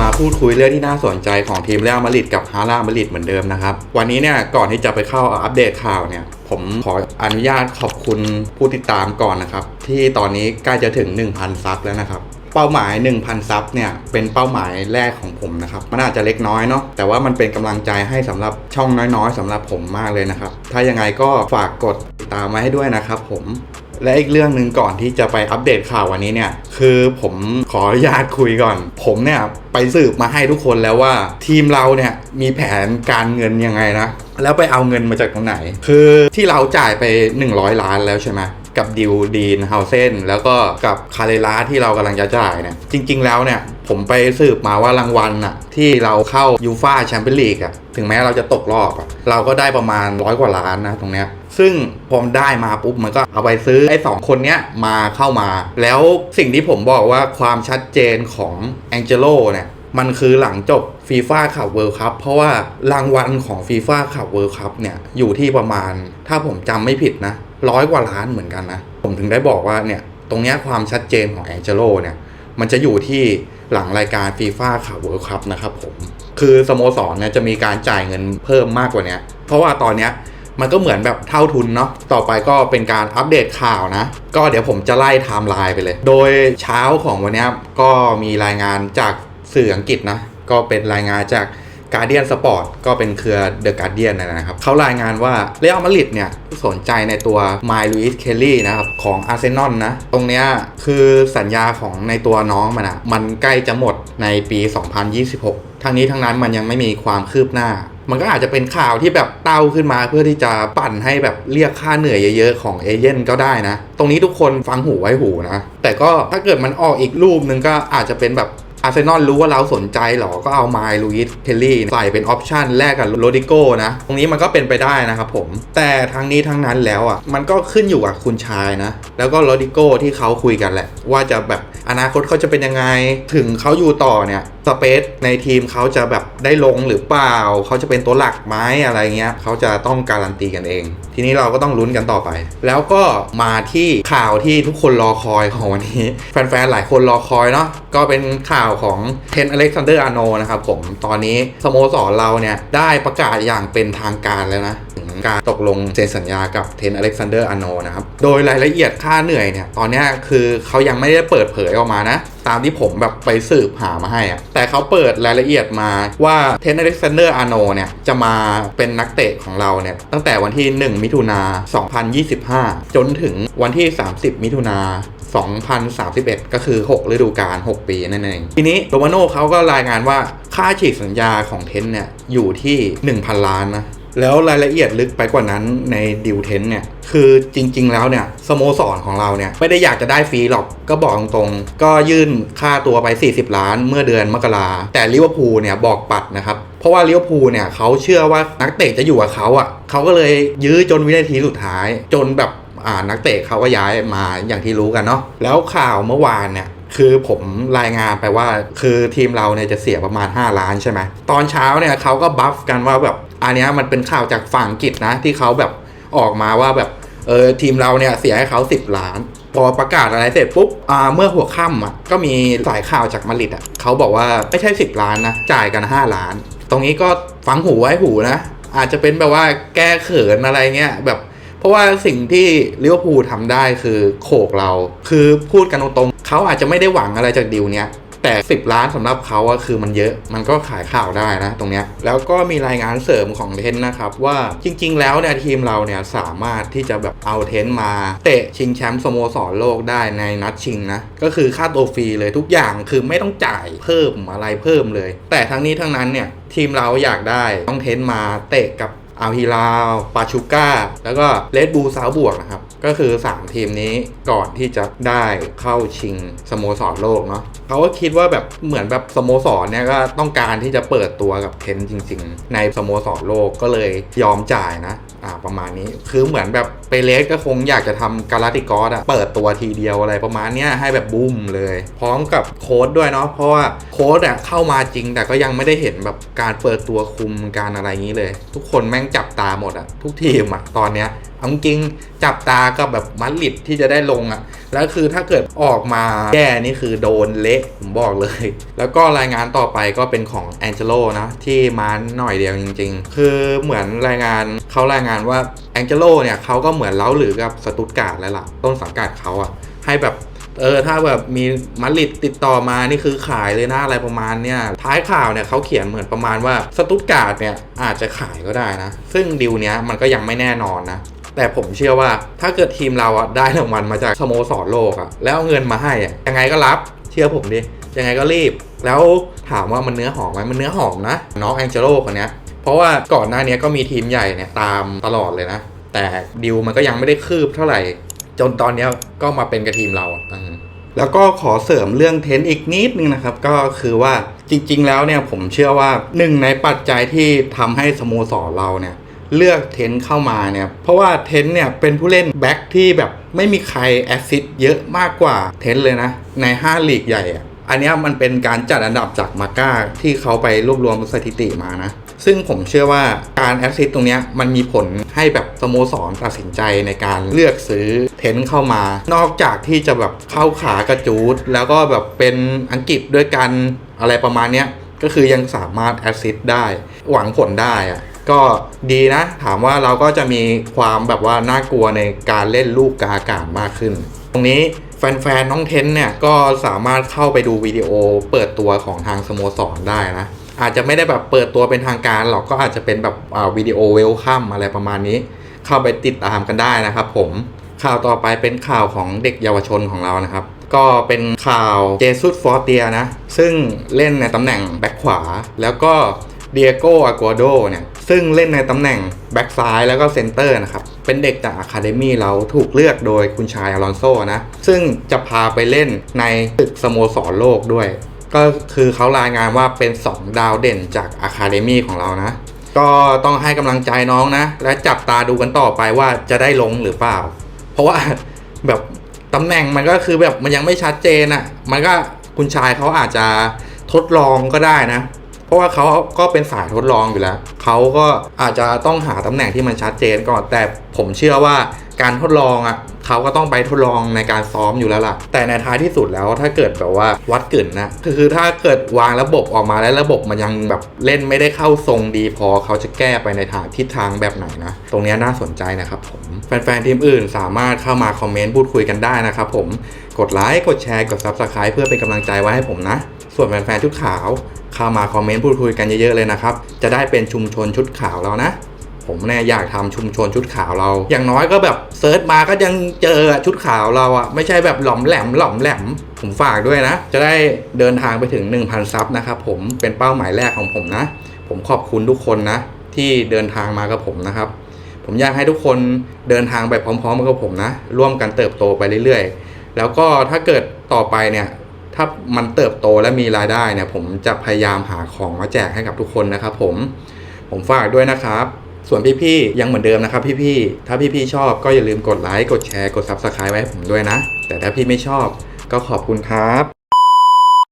มาพูดคุยเรื่องที่น่าสนใจของทีมเรอัลมาดริดกับฮาร่ามาดริดเหมือนเดิมนะครับ วันนี้เนี่ยก่อนที่จะไปเข้าอัปเดตข่าวเนี่ย ผมขออนุญาตขอบคุณผู้ติดตามก่อนนะครับ ที่ตอนนี้ใกล้จะถึง 1,000 ซับแล้วนะครับเป้าหมาย 1,000 ซับเนี่ยเป็นเป้าหมายแรกของผมนะครับมันอาจจะเล็กน้อยเนาะแต่ว่ามันเป็นกำลังใจให้สำหรับช่องน้อยๆสำหรับผมมากเลยนะครับ ถ้ายังไงก็ฝากกดติดตามมาให้ด้วยนะครับผม และอีกเรื่องหนึ่งก่อนที่จะไปอัปเดตข่าววันนี้เนี่ย คือผมขออนุญาตคุยก่อน ผมเนี่ยไปสืบมาให้ทุกคนแล้วว่า ทีมเราเนี่ยมีแผนการเงินยังไงนะ แล้วไปเอาเงินมาจากตรงไหน คือที่เราจ่ายไป 100 ล้านแล้วใช่ไหมกับดิวดีนเฮาเซนแล้วก็กับคาเรล่าที่เรากำลังจะจ่ายเนี่ยจริง ๆ แล้วเนี่ยผมไปสืบมาว่ารางวัลอะที่เราเข้ายูฟาแชมเปี้ยนลีกอะถึงแม้เราจะตกรอบอะเราก็ได้ประมาณร้อยกว่าล้านนะตรงเนี้ย ซึ่งผมได้มาปุ๊บมันก็เอาไปซื้อไอ้สองคนเนี้ยมาเข้ามา แล้วสิ่งที่ผมบอกว่าความชัดเจนของแองเจโลเนี่ยมันคือหลังจบฟีฟ่าขับเวิลด์คัพเพราะว่ารางวัลของฟีฟ่าขับเวิลด์คัพเนี่ยอยู่ที่ประมาณ ถ้าผมจำไม่ผิดนะร้อยกว่าล้านเหมือนกันนะ ผมถึงได้บอกว่าเนี่ยตรงนี้ความชัดเจนของแองเจโลเนี่ยมันจะอยู่ที่หลังรายการฟีฟ่าขับเวิลด์คัพนะครับผม คือสโมสรเนี่ยจะมีการจ่ายเงินเพิ่มมากกว่านี้เพราะว่าตอนเนี้ย มันก็เหมือนแบบเท่าทุนเนาะต่อไปก็เป็นการอัปเดตข่าวนะ ก็เดี๋ยวผมจะไล่ไทม์ไลน์ไปเลย โดยเช้าของวันนี้ก็มีรายงานจากสื่ออังกฤษนะ ก็เป็นรายงานจาก Guardian Sport ก็เป็นเครือ The Guardian นะครับเขารายงานว่าเรอัลมาดริดเนี่ยสนใจในตัว My Luis Kelly นะครับของอาร์เซนอลนะ ตรงเนี้ยคือสัญญาของในตัวน้องมันอะมันใกล้จะหมดในปี 2026 ทั้งนี้ทั้งนั้นมันยังไม่มีความคืบหน้า มันก็อาจจะเป็นข่าวที่แบบเต้าขึ้นมา เพื่อที่จะปั่นให้แบบเรียกค่าเหนื่อยเยอะๆของเอเย่นก็ได้นะ ตรงนี้ทุกคนฟังหูไว้หูนะ แต่ก็ถ้าเกิดมันออกอีกรูปหนึ่งก็อาจจะเป็นแบบ อาร์เซนอลรู้ว่าเราสนใจเหรอ ก็เอาไมล์ลูอิสเทลลี่ใส่เป็นออปชันแลกกับโรดิโก้นะ ตรงนี้มันก็เป็นไปได้นะครับผม แต่ทั้งนี้ทั้งนั้นแล้วอะ มันก็ขึ้นอยู่กับคุณชายนะ แล้วก็โรดิโก้ที่เขาคุยกันแหละ ว่าจะแบบอนาคตเขาจะเป็นยังไง ถึงเขาอยู่ต่อเนี่ยสเปซในทีมเขาจะแบบได้ลงหรือเปล่า เขาจะเป็นตัวหลักไหมอะไรเงี้ย เขาจะต้องการันตีกันเอง ทีนี้เราก็ต้องลุ้นกันต่อไป แล้วก็มาที่ข่าวที่ทุกคนรอคอยของวันนี้ แฟนๆ หลายคนรอคอยเนาะ ก็เป็นข่าวของเทนอเล็กซานเดอร์อาโนนะครับผมตอนนี้สโมสรเราเนี่ยได้ประกาศอย่างเป็นทางการแล้วนะถึงการตกลงเซ็นสัญญากับเทนอเล็กซานเดอร์อาโนนะครับโดยรายละเอียดค่าเหนื่อยเนี่ยตอนนี้คือเขายังไม่ได้เปิดเผยออกมานะตามที่ผมแบบไปสืบหามาให้อะแต่เขาเปิดรายละเอียดมาว่าเทนอเล็กซานเดอร์อาโนเนี่ยจะมาเป็นนักเตะของเราเนี่ยตั้งแต่วันที่ 1 มิถุนา2025 จนถึงวันที่ 30 มิถุนา 2031 ก็คือ 6 ฤดูกาล 6 ปีนั่นเอง ทีนี้โรมาโน่เขาก็รายงานว่าค่าฉีกสัญญาของเทนเนี่ยอยู่ที่ 1,000 ล้านนะ แล้วรายละเอียดลึกไปกว่านั้นในดิวเทนเนี่ย คือจริง ๆ แล้วเนี่ยสโมสรของเราเนี่ย ไม่ได้อยากจะได้ฟรีหรอกก็บอกตรงๆ ก็ยื่นค่าตัวไป 40 ล้านเมื่อเดือนมกราแต่ลิเวอร์พูลเนี่ยบอกปัดนะครับเพราะว่าลิเวอร์พูลเนี่ยเขาเชื่อว่านักเตะจะอยู่กับเขาอะเขาก็เลยยื้อจนวินาทีสุดท้าย จนแบบ นักเตะเขาก็ย้ายมาอย่างที่รู้กันเนาะแล้วข่าวเมื่อวานเนี่ยคือผมรายงานไปว่าคือทีมเราเนี่ยจะเสียประมาณ 5 ล้านใช่ไหมตอนเช้าเนี่ยเขาก็บัฟกันว่าแบบอันนี้มันเป็นข่าวจากฝั่งอังกฤษนะที่เขาแบบออกมาว่าแบบเออทีมเราเนี่ยเสียให้เขา 10 ล้าน พอประกาศอะไรเสร็จปุ๊บอ่าเมื่อหัวค่ำอะก็มีสายข่าวจากมาริดอะเขาบอกว่าไม่ใช่ 10 ล้านนะจ่ายกัน 5 ล้าน ตรงนี้ก็ฟังหูไว้หูนะอาจจะเป็นแบบว่าแก้เขินอะไรเงี้ยแบบ เพราะว่าสิ่งที่ลิเวอร์พูลทำได้คือโขกเรา คือพูดกันตรงๆเขาอาจจะไม่ได้หวังอะไรจากดีลเนี้ยแต่ 10 ล้านสำหรับเขาอะคือมันเยอะ มันก็ขายข่าวได้นะตรงเนี้ย แล้วก็มีรายงานเสริมของเทนนะครับ ว่าจริง ๆ แล้วเนี่ยทีมเราเนี่ยสามารถที่จะแบบเอาเทนมา เตะชิงแชมป์สโมสรโลกได้ในนัดชิงนะ ก็คือค่าตัวฟรีเลยทุกอย่างคือไม่ต้องจ่ายเพิ่มอะไรเพิ่มเลย แต่ทั้งนี้ทั้งนั้นเนี่ยทีมเราอยากได้ต้องเทนมาเตะกับ อัลฮิลาวปาชูก้า แล้วก็เลดบูซาวบวกนะครับ ก็คือ 3 ทีมนี้ก่อนที่จะได้เข้าชิงสโมสรโลกเนาะเขาก็คิดว่าแบบเหมือนแบบสโมสรเนี่ยก็ต้องการที่จะเปิดตัวกับเคนจริง ๆ ในสโมสรโลกก็เลยยอมจ่ายนะ อ่าประมาณนี้คือเหมือนแบบเปเลสก็คงอยากจะทำการาติกอสอะเปิดตัวทีเดียวอะไรประมาณเนี้ยให้แบบบูมเลย พร้อมกับโค้ดด้วยเนาะเพราะว่าโค้ดอะเข้ามาจริง แต่ก็ยังไม่ได้เห็นแบบการเปิดตัวคุมการอะไรงี้เลย ทุกคนแม่งจับตาหมดอะทุกทีมอะตอนเนี้ยเอาจริงจับตากับแบบมาดริดที่จะได้ลงอะ่ะ แล้วคือถ้าเกิดออกมาแย่นี่คือโดนเละผมบอกเลย แล้วก็รายงานต่อไปก็เป็นของแองเจโลนะ ที่มาหน่อยเดียวจริง ๆ คือเหมือนรายงานเขารายงานว่าแองเจโลเนี่ยเขาก็เหมือนเล้าหรือกับสตุตการ์ดแล้วล่ะ ต้นสังกัดเขาอะให้แบบเออถ้าแบบมีมาดริดติดต่อมานี่คือขายเลยนะอะไรประมาณเนี่ยท้ายข่าวเนี่ยเขาเขียนเหมือนประมาณว่าสตุตการ์ดเนี่ยอาจจะขายก็ได้นะ ซึ่งดีลเนี้ยมันก็ยังไม่แน่นอนนะ แต่ผมเชื่อว่าถ้าเกิดทีมเราอะได้รางวัลมาจากสโมสรโลกอะแล้วเอาเงินมาให้อะยังไงก็รับเชื่อผมดิยังไงก็รีบ แล้วถามว่ามันเนื้อหอมไหมมันเนื้อหอมนะน้องแองเจโลคนเนี้ยเพราะว่าก่อนหน้านี้ก็มีทีมใหญ่เนี่ยตามตลอดเลยนะ แต่ดิวมันก็ยังไม่ได้คืบเท่าไหร่ จนตอนนี้ก็มาเป็นกับทีมเราอืมแล้วก็ขอเสริมเรื่องเทนอีกนิดนึงนะครับ ก็คือว่าจริง ๆ แล้วเนี่ยผมเชื่อว่าหนึ่งในปัจจัยที่ทำให้สโมสรเราเนี่ย เลือกเทนเข้ามาเนี่ยเพราะว่าเทนเนี่ยเป็นผู้เล่นแบ็คที่แบบไม่มีใครแอสซิสต์เยอะมากกว่าเทนเลยนะ ใน 5 ลีกใหญ่อะอันนี้มันเป็นการจัดอันดับจากมาก้าที่เขาไปรวบรวมสถิติมานะ ซึ่งผมเชื่อว่าการแอสซิสต์ตรงนี้มันมีผลให้แบบสโมสรตัดสินใจในการเลือกซื้อเทนเข้ามา นอกจากที่จะแบบเข้าขากระจูด แล้วก็แบบเป็นอังกฤษด้วยกันอะไรประมาณเนี้ยก็คือยังสามารถแอสซิสต์ได้ หวังผลได้อะ ก็ดีนะ ถามว่าเราก็จะมีความแบบว่าน่ากลัวในการเล่นลูกกาอากาศมากขึ้น ตรงนี้แฟนๆน้องเทนเนี่ยก็สามารถเข้าไปดูวิดีโอเปิดตัวของทางสโมสรได้นะ อาจจะไม่ได้แบบเปิดตัวเป็นทางการหรอกก็อาจจะเป็นแบบวิดีโอเวลคัมอะไรประมาณนี้ เข้าไปติดตามกันได้นะครับผมข่าวต่อไปเป็นข่าวของเด็กเยาวชนของเรานะครับ ก็เป็นข่าวเจสุสฟอร์เตียนะ ซึ่งเล่นในตำแหน่งแบ็คขวา แล้วก็ เดียโกอากัวโดเนี่ยซึ่งเล่นในตำแหน่งแบ็คซ้ายแล้วก็เซนเตอร์นะครับ เป็นเด็กจากอะคาเดมี่เราถูกเลือกโดยคุณชายอลอนโซนะ ซึ่งจะพาไปเล่นในตึกสโมสรโลกด้วย ก็คือเขารายงานว่าเป็น 2 ดาวเด่นจากอะคาเดมี่ของเรานะ ก็ต้องให้กำลังใจน้องนะ และจับตาดูกันต่อไปว่าจะได้ลงหรือเปล่า เพราะว่าแบบตำแหน่งมันก็คือแบบมันยังไม่ชัดเจนอะ่ะ มันก็คุณชายเขาอาจจะทดลองก็ได้นะ เพราะว่าเขาก็เป็นสายทดลองอยู่แล้ว เขาก็อาจจะต้องหาตำแหน่งที่มันชัดเจนก่อน แต่ผมเชื่อว่าการทดลองอะเขาก็ต้องไปทดลองในการซ้อมอยู่แล้วล่ะ แต่ในท้ายที่สุดแล้วถ้าเกิดแบบว่าวัดกึ่นนะคือถ้าเกิดวางระบบออกมาแล้วระบบมันยังแบบเล่นไม่ได้เข้าทรงดีพอเขาจะแก้ไปในทางทิศทางแบบไหนนะ ตรงนี้น่าสนใจนะครับผม แฟนๆทีมอื่นสามารถเข้ามาคอมเมนต์พูดคุยกันได้นะครับผมกดไลค์กดแชร์กด Subscribe เพื่อเป็นกำลังใจไว้ให้ผมนะ ส่วนแฟนๆชุดขาว เข้ามาคอมเมนต์พูดคุยกันเยอะๆเลยนะครับ จะได้เป็นชุมชนชุดขาวแล้วนะ ผมเนี่ยอยากทำชุมชนชุดขาวเรา อย่างน้อยก็แบบเซิร์ชมาก็ยังเจอชุดขาวเราอะไม่ใช่แบบหล่อมแหลมหล่อมแหลมผมฝากด้วยนะ จะได้เดินทางไปถึง 1,000 ซับนะครับผมเป็นเป้าหมายแรกของผมนะ ผมขอบคุณทุกคนนะ ที่เดินทางมากับผมนะครับ ผมอยากให้ทุกคนเดินทางไปพร้อมๆกับผมนะ ร่วมกันเติบโตไปเรื่อยๆ แล้วก็ถ้าเกิดต่อไปเนี่ย ถ้ามันเติบโตและมีรายได้เนี่ย ผมจะพยายามหาของมาแจกให้กับทุกคนนะครับ ผม ผมฝากด้วยนะครับ ส่วนพี่ๆยังเหมือนเดิมนะครับ พี่ๆถ้าพี่ๆชอบก็อย่าลืมกดไลค์กดแชร์กด Subscribe ไว้ให้ผมด้วยนะ แต่ถ้าพี่ไม่ชอบก็ขอบคุณครับ